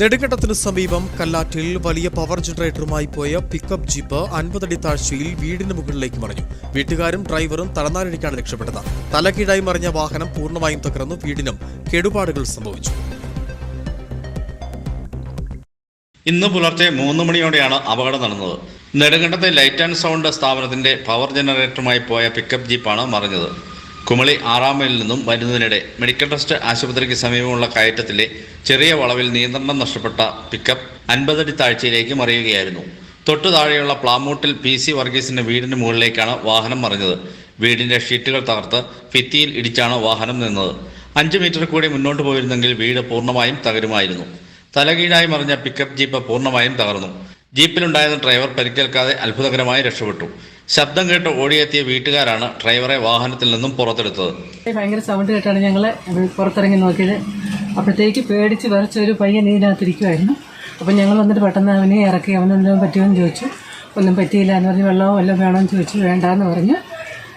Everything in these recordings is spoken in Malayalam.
നെടുങ്കണ്ടത്തിന് സമീപം കല്ലാറ്റിൽ വലിയ പവർ ജനറേറ്ററുമായി പോയ പിക്കപ്പ് ജീപ്പ് അൻപതടി താഴ്ചയിൽ വീടിന് മുകളിലേക്ക് മറിഞ്ഞു. വീട്ടുകാരും ഡ്രൈവറും തലനാരിഴയ്ക്കാണ് രക്ഷപ്പെട്ടത്. തലകീഴായി മറിഞ്ഞ വാഹനം പൂർണമായും തകർന്നു വീടിനും കേടുപാടുകൾ സംഭവിച്ചു. ഇന്ന് പുലർച്ചെ മൂന്ന് മണിയോടെയാണ് അപകടം നടന്നത്. നെടുങ്കണ്ടത്തെ ലൈറ്റ് ആൻഡ് സൗണ്ട് സ്ഥാപനത്തിന്റെ പവർ ജനറേറ്ററുമായി പോയ പിക്കപ്പ് ജീപ്പാണ് മറിഞ്ഞത്. കുമളി ആറാം മൈലിൽ നിന്നും വരുന്നതിനിടെ മെഡിക്കൽ ട്രസ്റ്റ് ആശുപത്രിക്ക് സമീപമുള്ള കയറ്റത്തിലെ ചെറിയ വളവിൽ നിയന്ത്രണം നഷ്ടപ്പെട്ട പിക്കപ്പ് അൻപതടി താഴ്ചയിലേക്ക് മറിയുകയായിരുന്നു. തൊട്ടു താഴെയുള്ള പ്ലാമൂട്ടിൽ പി സി വർഗീസിന്റെ വീടിന് മുകളിലേക്കാണ് വാഹനം മറിഞ്ഞത്. വീടിന്റെ ഷീറ്റുകൾ തകർത്ത് ഭിത്തിയിൽ ഇടിച്ചാണ് വാഹനം നിന്നത്. അഞ്ച് മീറ്റർ കൂടി മുന്നോട്ട് പോയിരുന്നെങ്കിൽ വീട് പൂർണമായും തകരുമായിരുന്നു. തലകീഴായി മറിഞ്ഞ പിക്കപ്പ് ജീപ്പ് പൂർണമായും തകർന്നു. ജീപ്പിലുണ്ടായിരുന്ന ഡ്രൈവർ പരിക്കേൽക്കാതെ അത്ഭുതകരമായി രക്ഷപ്പെട്ടു. ശബ്ദം കേട്ട് ഓടിയെത്തിയ വീട്ടുകാരാണ് ഡ്രൈവറെ വാഹനത്തിൽ നിന്നും പുറത്തെടുത്തത്. ഭയങ്കര സൗണ്ട് കേട്ടാണ് ഞങ്ങൾ പുറത്തിറങ്ങി നോക്കിയത്. അപ്പോഴത്തേക്ക് പേടിച്ച് വിറച്ച ഒരു പയ്യൻ ഇതിനകത്തിരിക്കുമായിരുന്നു അപ്പം ഞങ്ങൾ വന്നിട്ട് പെട്ടെന്ന് അവനെ ഇറക്കി. അവനെന്തെങ്കിലും പറ്റുമെന്ന് ചോദിച്ചു. ഒന്നും പറ്റിയില്ല എന്ന് പറഞ്ഞ്. വെള്ളമോ വല്ലതും വേണമെന്ന് ചോദിച്ചു. വേണ്ടാന്ന് പറഞ്ഞു.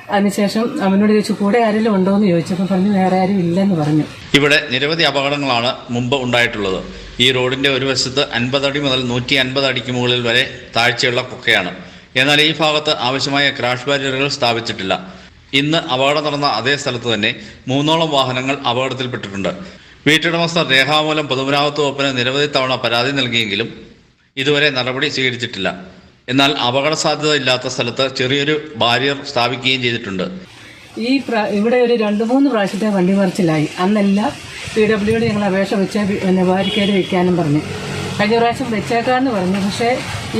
അതിനുശേഷം അവനോട് ചോദിച്ചു കൂടെ ആരെങ്കിലും ഉണ്ടോ? എന്ന് ചോദിച്ചപ്പോൾ പറഞ്ഞു വേറെ ആരും ഇല്ലെന്ന് പറഞ്ഞു. ഇവിടെ നിരവധി അപകടങ്ങളാണ് മുമ്പ് ഉണ്ടായിട്ടുള്ളത്. ഈ റോഡിന്റെ ഒരു വശത്ത് അൻപതടി മുതൽ നൂറ്റി അൻപത് അടിക്ക് മുകളിൽ വരെ താഴ്ചയുള്ള കുക്കയാണ്. എന്നാൽ ഈ ഭാഗത്ത് ആവശ്യമായ ക്രാഷ് ബാരിയറുകൾ സ്ഥാപിച്ചിട്ടില്ല. ഇന്ന് അപകടം നടന്ന അതേ സ്ഥലത്ത് തന്നെ മൂന്നോളം വാഹനങ്ങൾ അപകടത്തിൽപ്പെട്ടിട്ടുണ്ട്. വീട്ടുടമസ്ഥർ രേഖാമൂലം പൊതുമരാമത്ത് വകുപ്പിന് നിരവധി തവണ പരാതി നൽകിയെങ്കിലും ഇതുവരെ നടപടി സ്വീകരിച്ചിട്ടില്ല. എന്നാൽ അപകട സാധ്യത ഇല്ലാത്ത സ്ഥലത്ത് ചെറിയൊരു ബാരിയർ സ്ഥാപിക്കുകയും ചെയ്തിട്ടുണ്ട്. ഈ ഇവിടെ ഒരു രണ്ട് മൂന്ന് പ്രാവശ്യത്തെ വണ്ടി മറിച്ചിലായി. അന്നെല്ലാം പി ഡബ്ല്യുയോട് ഞങ്ങൾ അപേക്ഷ വെച്ച പിന്നെ വാരിക്കേട് വയ്ക്കാനും പറഞ്ഞു. കഴിഞ്ഞ പ്രാവശ്യം വെച്ചേക്കാന്ന് പറഞ്ഞു. പക്ഷേ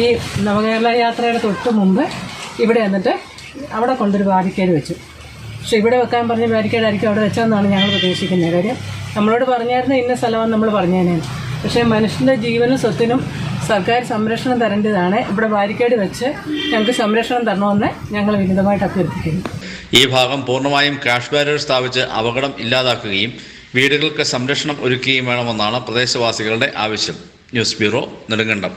ഈ നവകേരള യാത്രയുടെ തൊട്ട് മുമ്പ് ഇവിടെ വന്നിട്ട് അവിടെ കൊണ്ടൊരു ബാരിക്കേഡ് വെച്ചു. പക്ഷേ ഇവിടെ വെക്കാൻ പറഞ്ഞ ബാരിക്കേഡ് ആയിരിക്കും അവിടെ വെച്ചതെന്നാണ് ഞങ്ങൾ പ്രതീക്ഷിക്കുന്നത്. കാര്യം നമ്മളോട് പറഞ്ഞായിരുന്നു ഇന്ന സ്ഥലമാണ് നമ്മൾ പറഞ്ഞതിനാണ് പക്ഷേ മനുഷ്യന്റെ ജീവനും സ്വത്തിനും സർക്കാർ സംരക്ഷണം തരേണ്ടതാണ്. ഇവിടെ ബാരിക്കേഡ് വെച്ച് ഞങ്ങൾക്ക് സംരക്ഷണം തരണമെന്ന് ഞങ്ങൾ വിനീതമായിട്ട് അഭ്യർത്ഥിക്കുന്നു. ഈ ഭാഗം പൂർണമായും ക്രാഷ് ബാരിയർ സ്ഥാപിച്ച് അപകടം ഇല്ലാതാക്കുകയും വീടുകൾക്ക് സംരക്ഷണം ഒരുക്കുകയും വേണമെന്നാണ് പ്രദേശവാസികളുടെ ആവശ്യം. News bureau Nedumkandam.